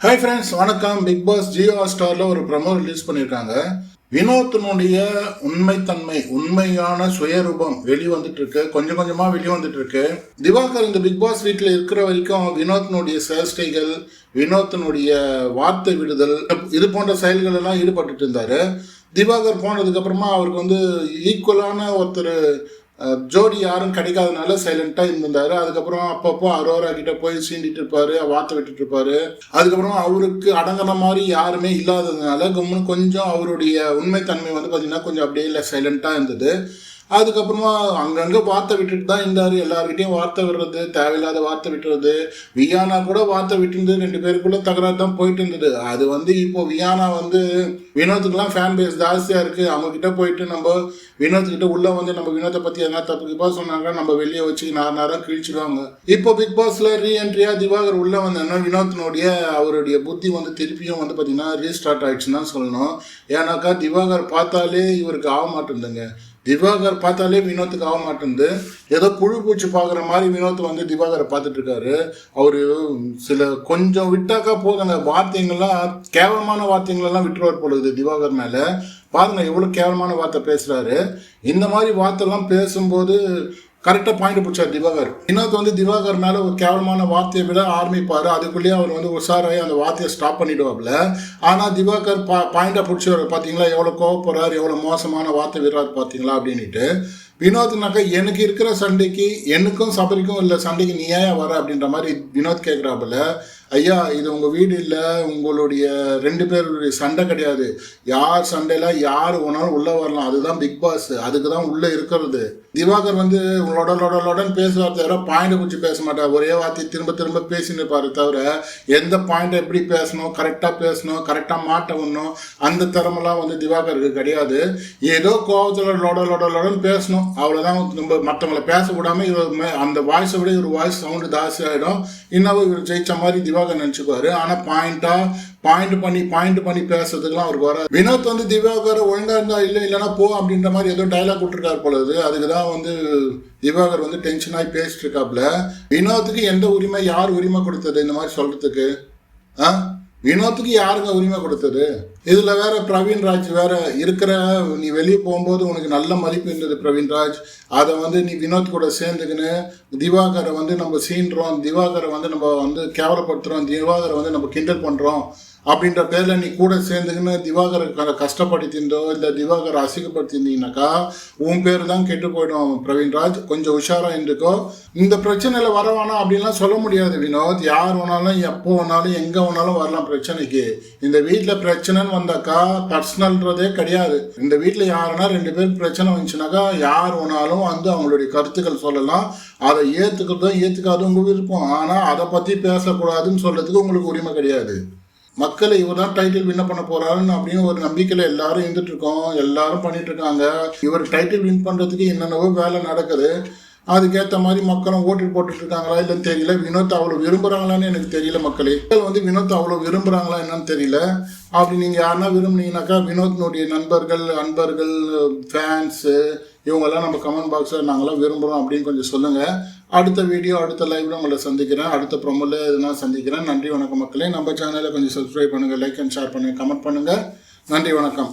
Hi friends வணக்கம். Bigg Boss Jio ஸ்டாரில் ஒரு ப்ரமோ ரிலீஸ் பண்ணியிருக்காங்க வினோத்தினுடைய உண்மைத்தன்மை உண்மையான சுயரூபம் வெளிவந்துட்டு இருக்கு கொஞ்சம் கொஞ்சமாக வெளிவந்துட்டு இருக்கு திவாகர் இந்த பிக் பாஸ் வீட்டில் இருக்கிற வரைக்கும் வினோத்தினுடைய சேஷ்டைகள் வினோத்தினுடைய வார்த்தை விடுதல் இது போன்ற செயல்கள் எல்லாம் ஈடுபட்டுட்டு இருந்தார். திவாகர் போனதுக்கப்புறமா அவருக்கு வந்து ஈக்குவலான ஒருத்தர் ஜோடி யாரும் கிடைக்காதனால சைலண்ட்டாக இருந்திருந்தாரு. அதுக்கப்புறம் அப்பப்போ அரோரா கிட்ட போய் சீண்டிட்டு இருப்பாரு வார்த்தை விட்டுட்டு இருப்பாரு. அதுக்கப்புறம் அவருக்கு அடங்கின மாதிரி யாருமே இல்லாததுனால கம்முன்னு கொஞ்சம் அவருடைய உண்மைத்தன்மை வந்து பார்த்தீங்கன்னா கொஞ்சம் அப்படியே இல்லை சைலண்டாக இருந்தது. அதுக்கப்புறமா அங்கங்கே வார்த்தை விட்டுட்டு தான் இருந்தார். எல்லாருக்கிட்டையும் வார்த்தை விடுறது தேவையில்லாத வார்த்தை விட்டுறது. வியானா கூட வார்த்தை விட்டுருந்து ரெண்டு பேருக்குள்ள தகராறு தான் போயிட்டு இருந்தது. அது வந்து இப்போ வியானா வந்து வினோத்துக்குலாம் ஃபேன் பேஸ் ஜாஸ்தியாக இருக்குது அவங்கக்கிட்ட போயிட்டு நம்ம வினோத்துக்கிட்ட உள்ளே வந்து நம்ம வினோத்தை பற்றி எதனா தப்பு கிப்பா சொன்னாங்க நம்ம வெளியே வச்சு நார் நேரம் கிழிச்சிடுவாங்க. இப்போ பிக் பாஸில் ரீஎன்ட்ரியாக திவாகர் உள்ளே வந்தோன்னா வினோத்தினுடைய அவருடைய புத்தி வந்து திருப்பியும் வந்து பார்த்தீங்கன்னா ரீஸ்டார்ட் ஆகிடுச்சுன்னு தான் சொல்லணும். ஏன்னாக்கா திவாகர் பார்த்தாலே இவருக்கு ஆக மாட்டேங்குதுங்க திவாகர் பார்த்தாலே வினோத்துக்கு ஆக மாட்டேங்குது. ஏதோ புழு பூச்சி பார்க்குற மாதிரி வினோத் வந்து திவாகரை பார்த்துட்டு இருக்காரு சில கொஞ்சம் விட்டாக்கா போதுங்க. வார்த்தைங்கள்லாம் கேவலமான வார்த்தைங்களெல்லாம் விட்டுருவார் பொழுது திவாகர் மேலே. பாருங்க எவ்வளோ கேவலமான வார்த்தை பேசுகிறாரு இந்த மாதிரி வார்த்தைலாம் பேசும்போது கரெக்டாக பாயிண்ட் பிடிச்சார் திவாகர். வினோத் வந்து திவாகர் மேலே ஒரு கேவலமான வார்த்தையை விட ஆரம்பிப்பார். அதுக்குள்ளேயே அவர் வந்து உஷாராகி அந்த வார்த்தையை ஸ்டாப் பண்ணிடுவாப்ல ஆனால் திவாகர் பா பாயிண்டாக பிடிச்சவர் பார்த்தீங்களா எவ்வளோ கோவப்படுறார் எவ்வளோ மோசமான வார்த்தை விடுறாரு பார்த்தீங்களா அப்படின்ட்டு வினோத்னாக்கா எனக்கு இருக்கிற சண்டைக்கு எனக்கும் சபரிக்கும் இல்லை சண்டைக்கு நீ ஏன் வர அப்படின்ற மாதிரி வினோத் கேட்குறாப்புல ஐயா இது உங்கள் வீடு இல்லை உங்களுடைய ரெண்டு பேருடைய சண்டை கிடையாது. யார் சண்டையில் யார் வேணாலும் உள்ளே வரலாம். அதுதான் பிக் பாஸ் அதுக்கு தான் உள்ளே இருக்கிறது. திவாகர் வந்து லொட லொட பேசுவார் தவிர பாயிண்ட் குறித்து பேச மாட்டார். ஒரே வார்த்தை திரும்ப திரும்ப பேசின்னு இருப்பாரு தவிர எந்த பாயிண்ட் எப்படி பேசணும் கரெக்டாக பேசணும் கரெக்டாக மாட்ட விடணும் அந்த திறமெல்லாம் வந்து திவாகருக்கு கிடையாது. ஏதோ கோவத்தில் லொட லொட பேசணும். அவ்வளோதான் நம்ம மற்றவங்கள பேச விடாம இவர் மே- அந்த வாய்ஸை விட இவர் வாய்ஸ் சவுண்டு ஜாஸ்தியாகிடும் இன்னும் இவர் ஜெயிச்ச மாதிரி தெளிவாக நினச்சிக்குவாரு ஆனால் பாயிண்ட்டாக பாயிண்ட் பண்ணி பாயிண்ட் பண்ணி பேசுறதுக்குலாம் அவருக்கு வர வினோத் வந்து திவாகர் ஒழுங்கா இருந்தா இல்லை இல்லைன்னா போ அப்படின்ற மாதிரி ஏதோ டைலாக் விட்டுருக்காரு பொழுது அதுக்கு தான் வந்து திவாகர் வந்து டென்ஷன் ஆகி பேசிட்டு இருக்காப்புல. வினோத்துக்கு எந்த உரிமை யார் உரிமை கொடுத்தது இந்த மாதிரி சொல்றதுக்கு? ஆ? வினோத்துக்கு யாருங்க உரிமை கொடுத்தது? இதில் வேற பிரவீன் ராஜ் வேற இருக்கிற நீ வெளியே போகும்போது உனக்கு நல்ல மதிப்பு இருந்தது பிரவீன் ராஜ் அதை வந்து நீ வினோத் கூட சேர்ந்துக்கின்னு திவாகரை வந்து நம்ம சீன்றோம் திவாகரை வந்து நம்ம வந்து கேவலப்படுத்துகிறோம் திவாகரை வந்து நம்ம கிண்டல் பண்ணுறோம் அப்படின்ற பேரில் நீ கூட சேர்ந்துக்கின்னு திவாகரை க- இல்லை திவாகரை அசிங்கப்படுத்தியிருந்தீங்கன்னாக்கா உன் பேர் தான் கெட்டு போயிடும் பிரவீன்ராஜ். கொஞ்சம் உஷாராக இருந்துக்கோ. இந்த பிரச்சனையில் வர வேணாம் அப்படின்லாம் சொல்ல முடியாது வினோத். யார் வேணாலும் எப்போ வேணாலும் எங்கே வேணாலும் வரலாம் பிரச்சனைக்கு. இந்த வீட்டில் பிரச்சனைன்னு வந்தாக்கா பர்சனல்ன்றதே கிடையாது. இந்த வீட்டில் யாருன்னா ரெண்டு பேர் பிரச்சனை வந்துச்சுனாக்கா யார் வேணாலும் வந்து அவங்களுடைய கருத்துக்கள் சொல்லலாம். அதை ஏற்றுக்கிறதோ ஏற்றுக்காதோ உங்க விருப்பம். ஆனால் அதை பற்றி பேசக்கூடாதுன்னு சொல்கிறதுக்கு உங்களுக்கு உரிமை கிடையாது. மக்களை இவர் தான் டைட்டில் வின் பண்ண போறாருன்னு அப்படின்னு ஒரு நம்பிக்கையில எல்லாரும் இருந்துட்டு இருக்கோம் எல்லாரும் பண்ணிட்டு இருக்காங்க இவர் டைட்டில் வின் பண்றதுக்கு என்னென்னவோ வேலை நடக்குது. அதுக்கேற்ற மாதிரி மக்களும் ஓட்டு போட்டுட்டு இருக்காங்களா இல்லைன்னு தெரியல. வினோத் அவ்வளோ விரும்புறாங்களான்னு எனக்கு தெரியல மக்களே. மக்கள் வந்து வினோத் அவ்வளோ விரும்புறாங்களா என்னன்னு தெரியல. அப்படி நீங்கள் யாருன்னா விரும்புனீங்கன்னாக்கா வினோத்னுடைய நண்பர்கள் அன்பர்கள் ஃபேன்ஸு இவங்கெல்லாம் நம்ம கமெண்ட் பாக்ஸில் நாங்களாம் விரும்புகிறோம் அப்படின்னு கொஞ்சம் சொல்லுங்கள் அடுத்த வீடியோ அடுத்த லைவ்ல உங்களை சந்திக்கிறேன். அடுத்த ப்ரொமோல எதுனா சந்திக்கிறேன். நன்றி வணக்கம் மக்களே. நம்ம சேனலை கொஞ்சம் சப்ஸ்கிரைப் பண்ணுங்கள் லைக் அண்ட் ஷேர் பண்ணுங்கள் கமெண்ட் பண்ணுங்கள் நன்றி வணக்கம்.